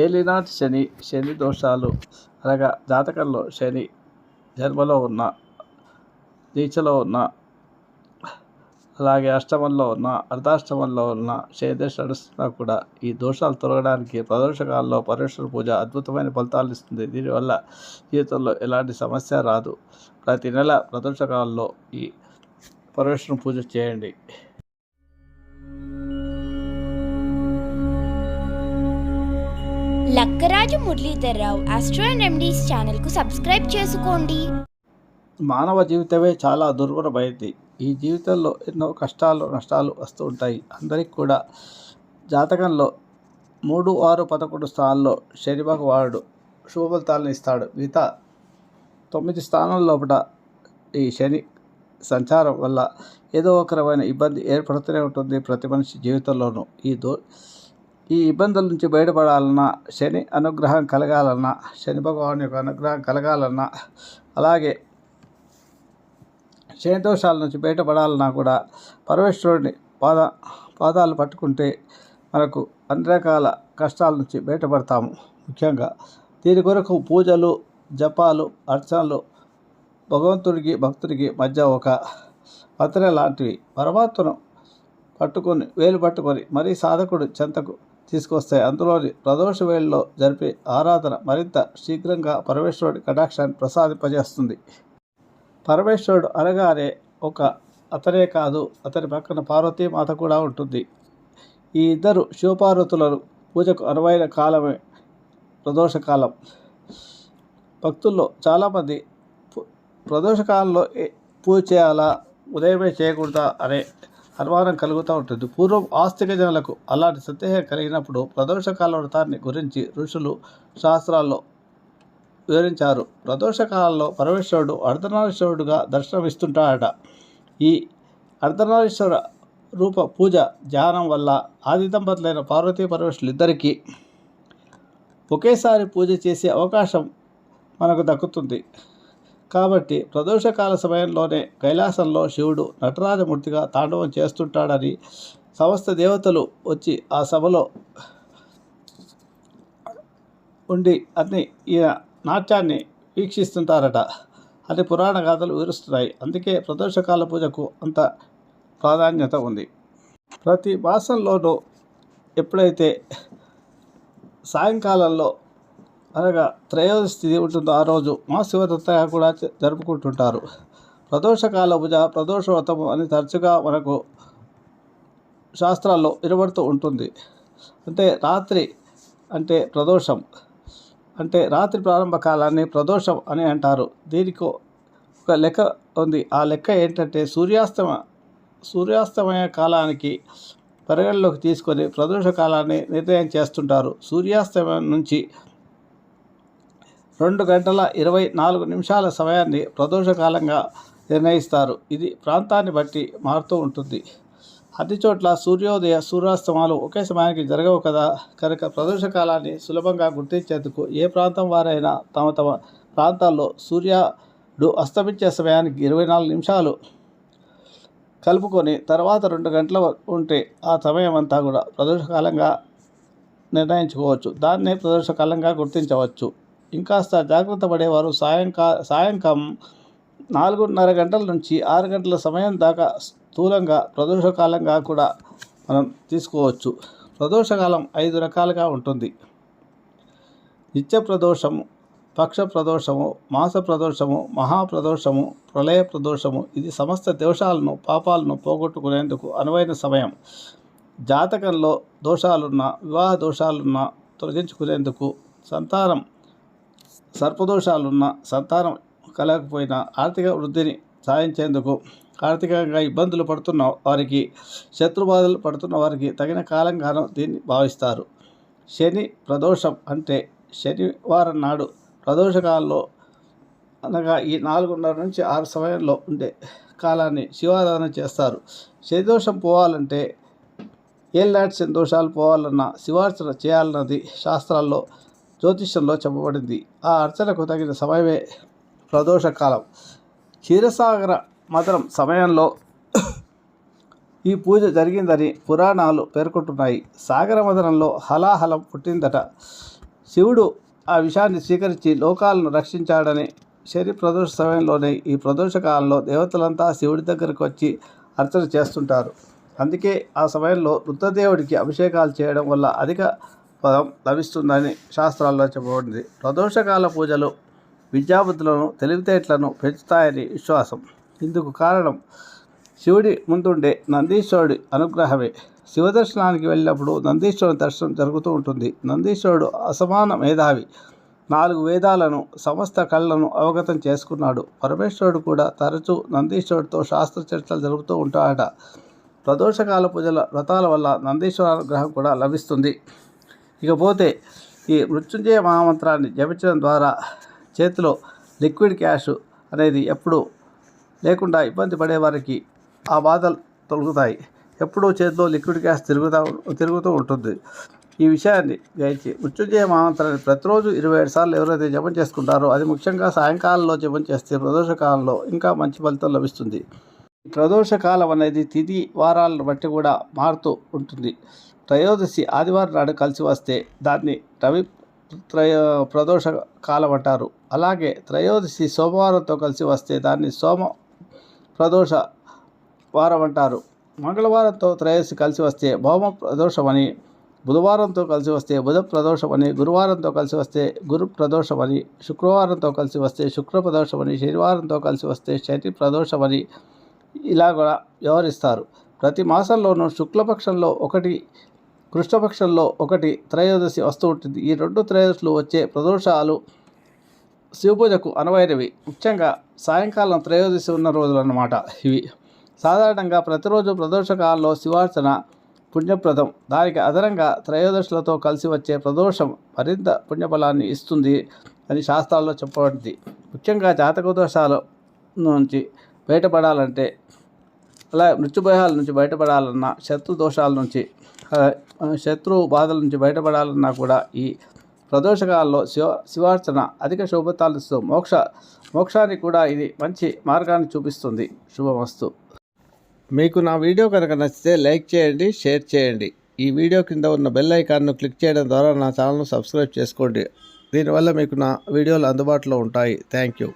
ఏలినాటి శని శని దోషాలు అనగా జాతకంలో శని జన్మలో ఉన్న నీచలో ఉన్న అలాగే అష్టమంలో ఉన్న అర్ధాష్టమంలో ఉన్న శని నడుస్తున్నా కూడా ఈ దోషాలు తొలగడానికి ప్రదర్శకాల్లో పరమేశ్వర పూజ అద్భుతమైన ఫలితాలు ఇస్తుంది. దీనివల్ల జీవితంలో ఎలాంటి సమస్య రాదు. ప్రతి నెల ప్రదర్శకాల్లో ఈ పరమేశ్వరం పూజ చేయండి. లక్కరాజు మురళీధర్రావు ఆస్ట్రో అండ్ ఛానల్కు సబ్స్క్రైబ్ చేసుకోండి. మానవ జీవితమే చాలా దుర్భరమైంది ఈ జీవితంలో ఎన్నో కష్టాలు నష్టాలు వస్తూ ఉంటాయి. అందరికి కూడా జాతకంలో మూడు ఆరు పదకొండు స్థానాల్లో శని భగవానుడు శుభ ఫలితాలను ఇస్తాడు. మిగతా తొమ్మిది స్థానాల లోపల ఈ శని సంచారం వల్ల ఏదో ఒక రకమైన ఇబ్బంది ఏర్పడుతూనే ఉంటుంది ప్రతి మనిషి జీవితంలోనూ. ఈ దో ఈ ఇబ్బందుల నుంచి బయటపడాలన్నా శని అనుగ్రహం కలగాలన్నా శని భగవాన్ యొక్క అనుగ్రహం కలగాలన్నా అలాగే శని దోషాల నుంచి బయటపడాలన్నా కూడా పరమేశ్వరుడిని పాద పాదాలు పట్టుకుంటే మనకు అన్ని రకాల కష్టాల నుంచి బయటపడతాము. ముఖ్యంగా దీని కొరకు పూజలు జపాలు అర్చనలు భగవంతుడికి భక్తుడికి మధ్య ఒక పత్ర లాంటివి. పరమాత్మను పట్టుకొని వేలు పట్టుకొని మరీ సాధకుడు చెంతకు తీసుకొస్తాయి. అందులోని ప్రదోష వేళలో జరిపే ఆరాధన మరింత శీఘ్రంగా పరమేశ్వరుడి కటాక్షాన్ని ప్రసాదింపజేస్తుంది. పరమేశ్వరుడు అనగానే ఒక అతనే కాదు అతని పక్కన పార్వతీమాత కూడా ఉంటుంది. ఈ ఇద్దరు శివపార్వతులను పూజకు అనువైన కాలమే ప్రదోషకాలం భక్తుల్లో చాలామంది ప్రదోషకాలంలో పూజ చేయాలా ఉదయమే చేయకూడదా అనే అనుమానం కలుగుతూ ఉంటుంది. పూర్వం ఆస్తిక జనులకు అలాంటి సందేహం కలిగినప్పుడు ప్రదోషకాల వ్రతాన్ని గురించి ఋషులు శాస్త్రాల్లో వివరించారు. ప్రదోషకాలలో పరమేశ్వరుడు అర్ధనారీశ్వరుడుగా దర్శనమిస్తుంటాడట. ఈ అర్ధనారీశ్వర రూప పూజ ధ్యానం వల్ల ఆది దంపతులైన పార్వతీ పరమేశ్వరులు ఇద్దరికీ ఒకేసారి పూజ చేసే అవకాశం మనకు దక్కుతుంది. కాబట్టి ప్రదోషకాల సమయంలోనే కైలాసంలో శివుడు నటరాజమూర్తిగా తాండవం చేస్తుంటాడని సమస్త దేవతలు వచ్చి ఆ సభలో ఉండి అన్ని ఈ నాట్యాన్ని వీక్షిస్తుంటారట. అని పురాణ గాథలు వివరిస్తున్నాయి. అందుకే ప్రదోషకాల పూజకు అంత ప్రాధాన్యత ఉంది. ప్రతి మాసంలోనూ ఎప్పుడైతే సాయంకాలంలో అనగా త్రయోదశి తిథి ఉంటుందో ఆ రోజు. మహాశివదత్తగా కూడా జరుపుకుంటుంటారు. ప్రదోషకాల పూజ ప్రదోషవ్రతము అని తరచుగా మనకు శాస్త్రాల్లో వినబడుతూ ఉంటుంది. అంటే రాత్రి అంటే ప్రదోషం. అంటే రాత్రి ప్రారంభ కాలాన్ని ప్రదోషం అని అంటారు. దీనికి ఒక లెక్క ఉంది. ఆ లెక్క ఏంటంటే సూర్యాస్తమ సూర్యాస్తమయ కాలానికి పరిగణలోకి తీసుకొని ప్రదోష కాలాన్ని నిర్ణయం చేస్తుంటారు. సూర్యాస్తమయం నుంచి రెండు గంటల ఇరవై నాలుగు నిమిషాల సమయాన్ని ప్రదోషకాలంగా నిర్ణయిస్తారు. ఇది ప్రాంతాన్ని బట్టి మారుతూ ఉంటుంది. అన్ని చోట్ల సూర్యోదయ సూర్యాస్తమాలు ఒకే సమయానికి జరగవు కదా? కనుక ప్రదోష కాలాన్ని సులభంగా గుర్తించేందుకు ఏ ప్రాంతం వారైనా తమ తమ ప్రాంతాల్లో సూర్యుడు అస్తమించే సమయానికి ఇరవై నాలుగు నిమిషాలు కలుపుకొని తర్వాత రెండు గంటల ఉంటే ఆ సమయం అంతా కూడా ప్రదోషకాలంగా నిర్ణయించుకోవచ్చు. దాన్నే ప్రదోషకాలంగా గుర్తించవచ్చు. ఇంకాస్త జాగ్రత్త పడేవారు. సాయంకా సాయంకాలం నాలుగున్నర గంటల నుంచి ఆరు గంటల సమయం దాకా స్థూలంగా ప్రదోషకాలంగా కూడా మనం తీసుకోవచ్చు. ప్రదోషకాలం ఐదు రకాలుగా ఉంటుంది. నిత్య ప్రదోషము పక్ష ప్రదోషము మాస ప్రదోషము మహాప్రదోషము ప్రళయ ప్రదోషము. ఇది సమస్త దోషాలను పాపాలను పోగొట్టుకునేందుకు అనువైన సమయం. జాతకంలో దోషాలున్న వివాహ దోషాలున్న తొలగించుకునేందుకు సంతానం సర్పదోషాలున్న సంతానం కలగకపోయినా ఆర్థిక వృద్ధిని సాధించేందుకు ఆర్థికంగా ఇబ్బందులు పడుతున్న వారికి శత్రుబాధలు పడుతున్న వారికి తగిన కాలం కాలం దీన్ని భావిస్తారు. శని ప్రదోషం అంటే శనివారం నాడు ప్రదోషకాలంలో అనగా ఈ నాలుగున్నర నుంచి ఆరు సమయంలో ఉండే కాలాన్ని శివారాధన చేస్తారు. శనిదోషం పోవాలంటే ఏళ్ళనాటి శని దోషాలు పోవాలన్నా శివార్చన చేయాలన్నది శాస్త్రాల్లో జ్యోతిష్యంలో చెప్పబడింది. ఆ అర్చనకు తగిన సమయమే ప్రదోష కాలం క్షీరసాగర మదనం సమయంలో ఈ పూజ జరిగిందని పురాణాలు పేర్కొంటున్నాయి. సాగర మదనంలో హలాహలం పుట్టిందట. శివుడు ఆ విషయాన్ని స్వీకరించి లోకాలను రక్షించాడని శని ప్రదోష సమయంలోనే ఈ ప్రదోష కాలంలో దేవతలంతా శివుడి దగ్గరకు వచ్చి అర్చన చేస్తుంటారు. అందుకే ఆ సమయంలో రుద్రదేవుడికి అభిషేకాలు చేయడం వల్ల అధిక పదం లభిస్తుందని శాస్త్రాల్లో చెప్పబడింది. ప్రదోషకాల పూజలు విద్యాబుద్ధులను తెలివితేటలను పెంచుతాయని విశ్వాసం. ఇందుకు కారణం శివుడి ముందుండే నందీశ్వరుడి అనుగ్రహమే. శివదర్శనానికి వెళ్ళినప్పుడు నందీశ్వరుని దర్శనం జరుగుతూ ఉంటుంది. నందీశ్వరుడు అసమాన మేధావి. నాలుగు వేదాలను సమస్త కళ్ళను అవగతం చేసుకున్నాడు. పరమేశ్వరుడు కూడా తరచూ నందీశ్వరుడితో శాస్త్ర చర్చలు జరుగుతూ ఉంటాడట ప్రదోషకాల పూజల వ్రతాల వల్ల నందీశ్వర అనుగ్రహం కూడా లభిస్తుంది. ఇకపోతే ఈ మృత్యుంజయ మహామంత్రాన్ని జపించడం ద్వారా చేతిలో లిక్విడ్ క్యాష్ అనేది ఎప్పుడు లేకుండా ఇబ్బంది పడే వారికి ఆ బాధలు తొలగుతాయి. ఎప్పుడూ చేతిలో లిక్విడ్ గ్యాస్ తిరుగుతూ తిరుగుతూ ఉంటుంది. ఈ విషయాన్ని గ్రహించి మృత్యుంజయ మహామంత్రాన్ని ప్రతిరోజు ఇరవై ఏడు సార్లు ఎవరైతే జపం చేసుకుంటారో అది ముఖ్యంగా సాయంకాలంలో జపం చేస్తే ప్రదోషకాలంలో ఇంకా మంచి ఫలితం లభిస్తుంది. ప్రదోషకాలం అనేది తిథి వారాలను బట్టి కూడా మారుతూ ఉంటుంది. త్రయోదశి ఆదివారం నాడు కలిసి వస్తే దాన్ని రవి త్రయ ప్రదోష కాలం అంటారు. అలాగే త్రయోదశి సోమవారంతో కలిసి వస్తే దాన్ని సోమ ప్రదోష వారం అంటారు. మంగళవారంతో త్రయోదశి కలిసి వస్తే భౌమ ప్రదోషమని బుధవారంతో కలిసి వస్తే బుధ ప్రదోషమని గురువారంతో కలిసి వస్తే గురు ప్రదోషమని శుక్రవారంతో కలిసి వస్తే శుక్ర ప్రదోషమని శనివారంతో కలిసి వస్తే శని ప్రదోషమని ఇలా కూడా వ్యవహరిస్తారు. ప్రతి మాసంలోనూ శుక్లపక్షంలో ఒకటి కృష్ణపక్షంలో ఒకటి త్రయోదశి వస్తూ ఉంటుంది. ఈ రెండు త్రయోదశులు వచ్చే ప్రదోషాలు శివపూజకు అనువైనవి. ముఖ్యంగా సాయంకాలం త్రయోదశి ఉన్న రోజులు అన్నమాట ఇవి. సాధారణంగా ప్రతిరోజు ప్రదోషకాలలో శివార్చన పుణ్యప్రదం. దానికి అదనంగా త్రయోదశులతో కలిసి వచ్చే ప్రదోషం మరింత పుణ్యఫలాన్ని ఇస్తుంది అని శాస్త్రాల్లో చెప్పబడింది. ముఖ్యంగా జాతక దోషాల నుంచి బయటపడాలంటే అలా మృత్యుభయాల నుంచి బయటపడాలన్నా శత్రు దోషాల నుంచి శత్రు బాధల నుంచి బయటపడాలన్నా కూడా ఈ ప్రదోషకాలలో శివ శివార్చన అధిక శుభతాలిస్తూ మోక్ష మోక్షానికి కూడా ఇది మంచి మార్గాన్ని చూపిస్తుంది. శుభమస్తు. మీకు నా వీడియో కనుక నచ్చితే లైక్ చేయండి షేర్ చేయండి. ఈ వీడియో కింద ఉన్న బెల్ ఐకాన్ను క్లిక్ చేయడం ద్వారా నా ఛానల్ను సబ్స్క్రైబ్ చేసుకోండి. దీనివల్ల మీకు నా వీడియోలు అందుబాటులో ఉంటాయి. Thank you.